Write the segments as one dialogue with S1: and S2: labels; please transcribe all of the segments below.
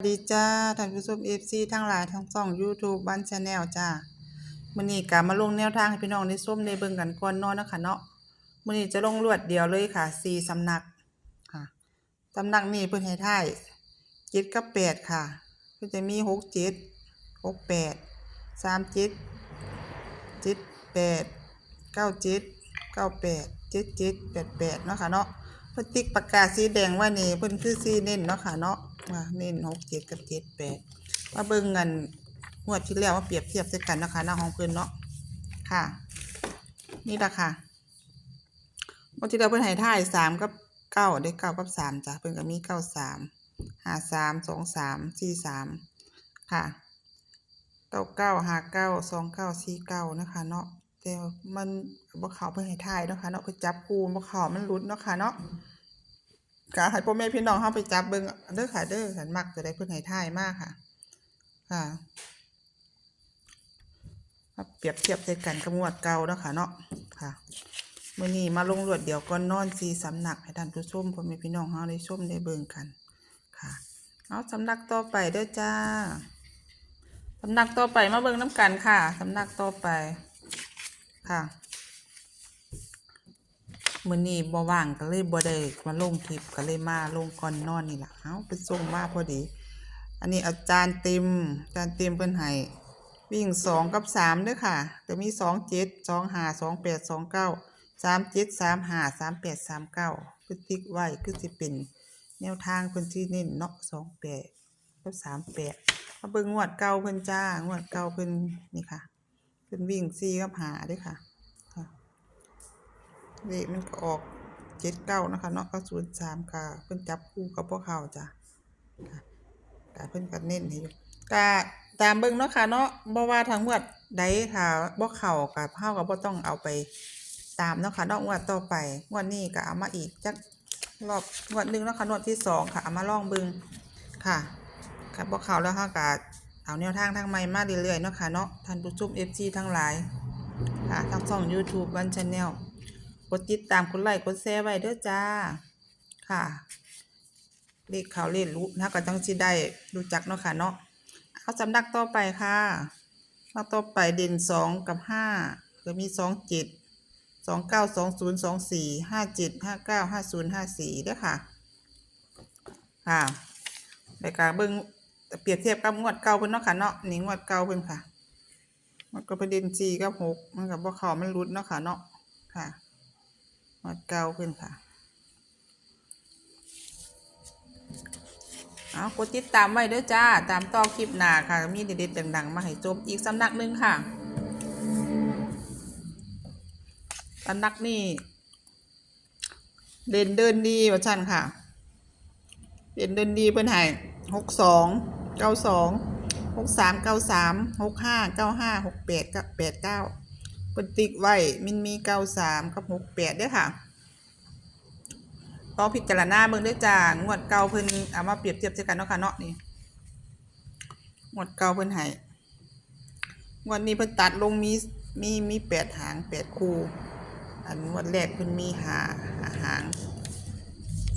S1: สวัสดีจ้าท่านผู้ชมเอฟซีทั้งหลายทั้งช่อง YouTube บ้านชาแนลจ้ามื้อนี้ก็มาลงแนวทางให้พี่น้องได้มได้เบิ่งกันก่อนนอนนะคะเนาะมื้อนี้จะลงรวดเดียวเลยค่ะ4สำนักค่ะสำนักนี้เพิ่นให้ทาย7กับ8ค่ะเพิ่นจะมี6 7 6 8 3 7 7 8 9 7 9 8 7 7 8 8เก้าแปดเจ็ดเจ็ดแปดแปดเนาะค่ะเนาะเพิ่นติ๊กปากกาสีแดงไว่านี่เพิ่นคือสีเน้นเนาะค่ะเนาะ ว่าเน้น6 7กับ7 8มาเบิ่งกันงวดที่แล้วมาเปรียบเทียบใส่กันนะคะหน้าของเพิ่นเนาะค่ะ นี่ละค่ะงวดที่แล้วเพิ่นให้ท่าย3กับ9ได้9กับ3จ้ะเพิ่นก็มี9 3 5 3 2 3 4 3ค่ะเก้าเก้าห้าเก้าสองเก้าสี่เก้านะคะเนาะแต่มันบ่เขาเพิ่นให้ทายเนาะค่ะเนาะเพิ่นจับคูบ่เขามันหลุดเนาะค่ะเนาะ ก็ให้พ่อแม่พี่น้องเฮาไปจับเบิ่งเด้อค่ะเด้อฉันมักจะได้เพิ่อนให้ท่ายมากค่ะ ค่ะเปรียบเทียบใส่กันกับงวดเก่าเนาะค่ะเนาะค่ะมื้อนี้มาลงรวดเดี๋ยวก่อนอนสี่สำนักให้ท่านผู้ชมพ่อแม่พี่น้องเฮาได้ชมได้เบิ่งกันค่ะ เอาสำนักต่อไปเด้อจ้าสำนักต่อไปมาเบิ่งน้ำกันค่ะสำนักต่อไปค่ะ มื้อนี้บ่ว่างก็เลยบ่ได้มาลงคลิปก็เลยมาลงก่อนนอนนี่ล่ะเอ้าไปส่งมาพอดี อันนี้อาจารย์เต็มอาจารย์เต็มเพิ่นให้วิ่งสองกับสามเด้อค่ะจะมีสองเจ็ดสองห้าสองแปดสองเก้าสามเจ็ดสามห้าสามแปดสามเก้าเพิ่นติ๊กไว้คือสิเป็นแนวทางเพิ่นที่เน้นเนาะสองแปดกับสามแปดมาเบิ่งงวดเก่าเพิ่นจ้างวดเก่าเพิ่นนี่ค่ะเพิ่นวิ่งสี่กับหาเด้วยค่ะ เลขมันก็ออกเจ็ดเก้านะคะเนาะก็ศูนย์สามค่ะ เพิ่นจับคู่กับพวกเขาจ้ะค่ะแต่เพิ่นก็เน้นให้อยู่ก็ตามเบิ่งเนาะค่ะเนาะบ่ว่าทางงวดใดถ้าบ่เข้าก็เฮาก็บ่ต้องเอาไปตามเนาะค่ะเนาะงวดต่อไปงวดนี้ก็เอามาอีกจักรอบงวดหนึ่งเนาะค่ะงวดที่สองค่ะเอามาลองเบิ่งค่ะครับพวกเขาแล้วค่ะกาเอาแนวทางทางใหม่มาเรื่อยๆเนาะค่ะเนาะท่านผู้ชม FG ทั้งหลายค่ะทั้งช่อง YouTube วันชาแนล กดติดตามกดไลค์กดแชร์ไว้เด้อจ้า ค่ะ เลขเขาเลขรู้นะก็ต้องสิได้รู้จักเนาะค่ะเนาะเอาสำนักต่อไปค่ะสำนักต่อไปเด่นสองกับห้าก็มีสองเจ็ดสองเก้าสองศูนย์สองสี่ห้าเจ็ดห้าเก้าห้าศูนย์ห้าสี่เด้อค่ะ ค่ะรายการเบิ่งเปรียบเทียบกับงวดเก่าเพิ่นเนาะค่ะเนาะนี่งวดเก่าเพิ่นค่ะ มันก็ประเด็นสี่กับหกมันกับบ่เข้ามันรุดเนาะค่ะเนาะค่ะ วดเก่าเพิ่นค่ะ เอากดติดตามไว้ด้อจ้า ตามต่อคลิปหน้าค่ะ มีเด็ดๆดังๆ มาให้ชมอีกสำนักหนึ่งค่ะสำนักนี่เด่นเดินดีว่าซั่นค่ะ เด่นเดินดีเพิ่อนให้หกสองเก้าสองหกสามเก้าสามหกห้าเก้าห้าหกแปดกับแปดเก้า เพิ่นติ๊กไว้มินมีเก้าสามกับหกแปดด้อค่ะลอพิจารณาเบิ่งด้อจ้างวดเก่าเพิ่นเอามาเปรียบเทียบกันเนาะค่ะเนาะนี่งวดเก่าเพิ่นให้งวดนี้เพิ่นตัดลงมีมีมีแปดหางแปดคู่ อันงวดแรกเพิ่นมีหาหาหาง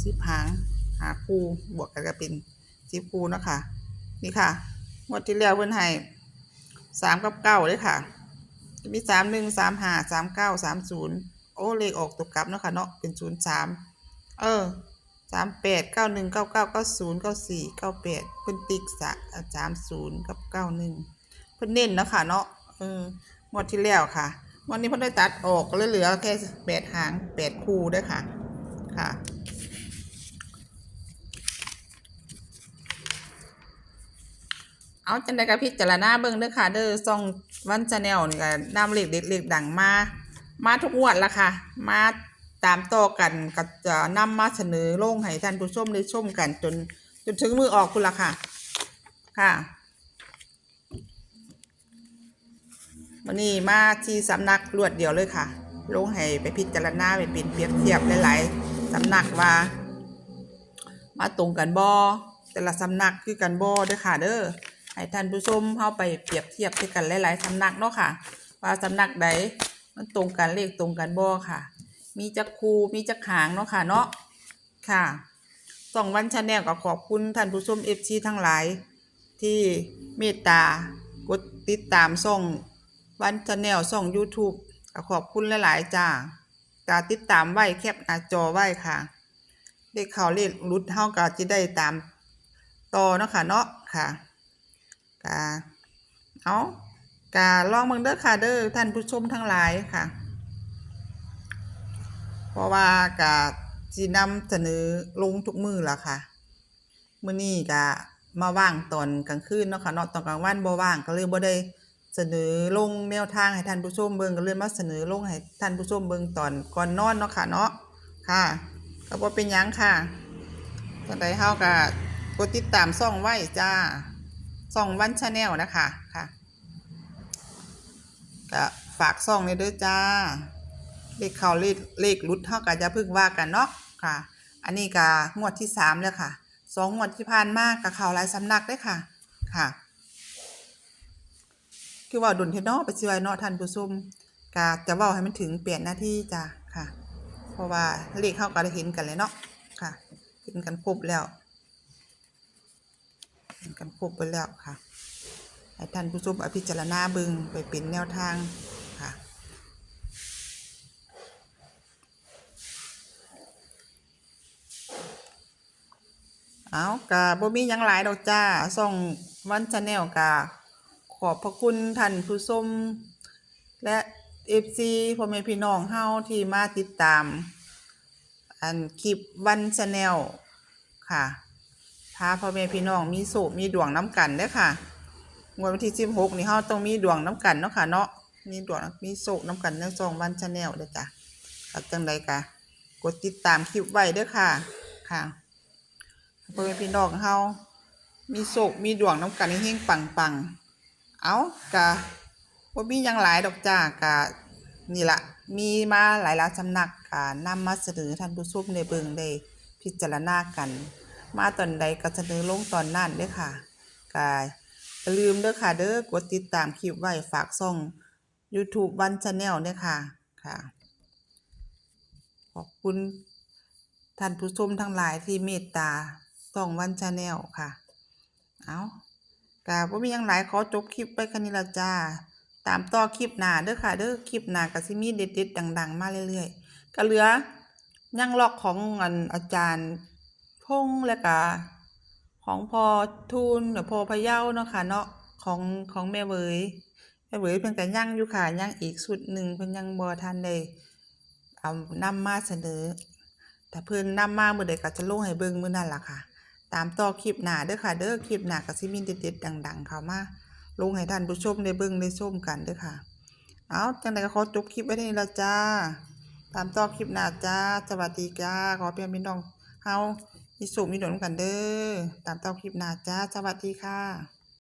S1: สิบหางหาคู่บวกกันก็เป็นสิบคู่เนาะค่ะนี่ค่ะงวดที่แล้วเพิ่นให้สามกับเก้าเลยค่ะ จะมีสามหนึ่งสามห้าสามเก้าสามศูนย์โอ้เลขออกตกกลับเนาะค่ะเนาะเป็นศูนย์สามเออสามแปดเก้าหนึ่งเก้าเก้าเก้าศูนย์เก้าสี่เก้าแปดเพิ่นติ๊กสะสามศูนย์กับเก้าหนึ่งเพิ่นเน้นเนาะค่ะเนาะเอองวดที่แล้วค่ะงวันนี้เพิ่นได้ตัดออกเหลือแค่แปดหางแปดคู่ด้วยค่ะค่ะเอาจังไดกับพิจารณาเบิ่งเด้อค่ะ เด้อซ่อง วันชาแนลนี่ก็นำเลขเด็ดเลขดังมา มาทุกงวดละค่ะ มาตามต่อกันก็จะนำมาเสนอลงให้ท่านผู้ชมได้ชมกันจนจนถึงมือออกคุณละค่ะ ค่ะวันนี้มาที่สำนักรวดเดียวเลยค่ะ ลงให้ไปพิจารณาไปเป็นเปรียบเทียบหลายๆสำนักว่า มาตรงกันบ่แต่ละสำนักคือกันบ่เด้อค่ะเด้อ ให้ท่านผู้ชมเข้าไปเปรียบเทียบด้วยกันหลายๆสำนักเนาะค่ะ ว่าสำนักใดมันตรงกันเลขตรงกันบ่ค่ะ มีจักคูมีจักหางเนาะค่ะเนาะค่ะสองวันชาแนลก็ขอบคุณท่านผู้ชม FC ทั้งหลาย ที่เมตตากดติดตามส่องวันชาแนลส่อง YouTube ก็ขอบคุณหลาย ๆ จ้าก็ติดตามไว้แคปหน้าจอไว้ค่ะเลขเขาเลขรุดเฮาก็จะได้ตามต่อเนาะค่ะเนาะค่ะ กาเอากาลองเบิ่งเด้อค่ะเด้อท่านผู้ชมทั้งหลายค่ะ เพราะว่ากาสินำเสนอลงทุกมือละค่ะมื้อนี้ก็มาว่างตอนกลางคืนเนาะค่ะเนาะตอนกลางวันบ่ว่างก็เลยบ่ได้เสนอลงแนวทางให้ท่านผู้ชมเบิ่งก็เลยมาเสนอลงให้ท่านผู้ชมเบิ่งตอนก่อนนอนเนาะค่ะเนาะค่ะก็บ่เป็นหยังค่ะจังไดเฮาก็กดติดตามช่องไว้จ้า ช่องวันชาแนลนะคะค่ะก็ฝากช่องนี้ด้วยจ้า เลขเขาเลขเลขรุดเท่ากับจะพึ่งว่ากันเนาะค่ะ อันนี้ก็งวดที่สามแล้วค่ะสองงวดที่ผ่านมากับเขาลายสำนักได้ค่ะค่ะคือว่าดุนเทนาะไปช่วยเนาะท่านผู้ชมกะจะว้าให้มันถึงเปลี่ยนหน้าที่จ้ะค่ะ เพราะว่าเลขเข้าก็ได้เห็นกันเลยเนาะค่ะเห็นกันครบแล้ว เห็นกันครบไปแล้วค่ะให้ท่านผู้ชมอาพิจารณาบึงไปเป็นแนวทางค่ะเอากะบ่มียังหลายดอกจ้าส่องวันชาแนลกะขอบพระคุณท่านผู้ชมและ FC พ่อแม่พี่น้องเฮาที่มาติดตาม อันคลิปวันชาแนลค่ะ พาพ่อแม่พี่น้องมีโศกมีดวงน้ำกันเด้อค่ะงวดวันที่16นี่เฮาต้องมีดวงน้ำกันเนาะค่ะเนาะมีดวงมีโศกน้ำกันในสองวันชาแนลเด้อจ้ะก็จังใดกะกดติดตามคลิปไว้เด้อค่ะค่ะพ่อนพี่น้องเฮามีโศกมีดวงน้ำกันเฮงปังปังเอากะว่ามียังหลายดอกจ้ากะนี่ละมีมาหลายหลายสำนักกะนำมาเสนอท่านผู้ชมในเบิงได้พิจารณากัน มาตอนใดก็เสนอลงตอนนั้นเด้อค่ะกะอย่าลืมเด้อค่ะเด้อกดติดตามคลิปไว้ฝากซ่อง YouTube วันชาแนลเด้อค่ะค่ะ ขอบคุณท่านผู้ชมทั้งหลายที่เมตตาส่องวันชาแนลค่ะ เอากะว่ามีหยังหลายขอจบคลิปไปค่นี้ละจ้า ตามต่อคลิปหน้าเด้อค่ะ เด้อคลิปหน้าก็สิมีเด็ดๆดัง ๆ มาเรื่อยๆ ก็เหลือยังลอกของอันอาจารย์ งและก็ของพอทูลหรือพอพะเยาเนาะค่ะเนาะของของแม่เวยแม่เวยเพิ่นก็ยังอยู่ค่ะยังอีกสุดหนึ่งเพิ่นยังบ่ทันได้เอานำมาเสนอถ้าเพิ่นนำมามื้อใดก็จะลงให้เบิ่งมื้อนั้นล่ะค่ะ ตามต่อคลิปหน้าเด้อค่ะ เด้อคลิปหน้าก็สิมีเด็ดๆดัง ๆ เข้ามาลงให้ท่านผู้ชมได้เบิ่งได้ชมกันเด้อค่ะ เอาจังไดก็ขอจบคลิปไว้เท่นี้ละจ้า ตามต่อคลิปหน้าจ้า สวัสดีจ้า ขอเพียงพี่น้องเฮา มีสูบมีดวงกันเด้อตามต่อคลิปหน้าจ้า สวัสดีค่ะ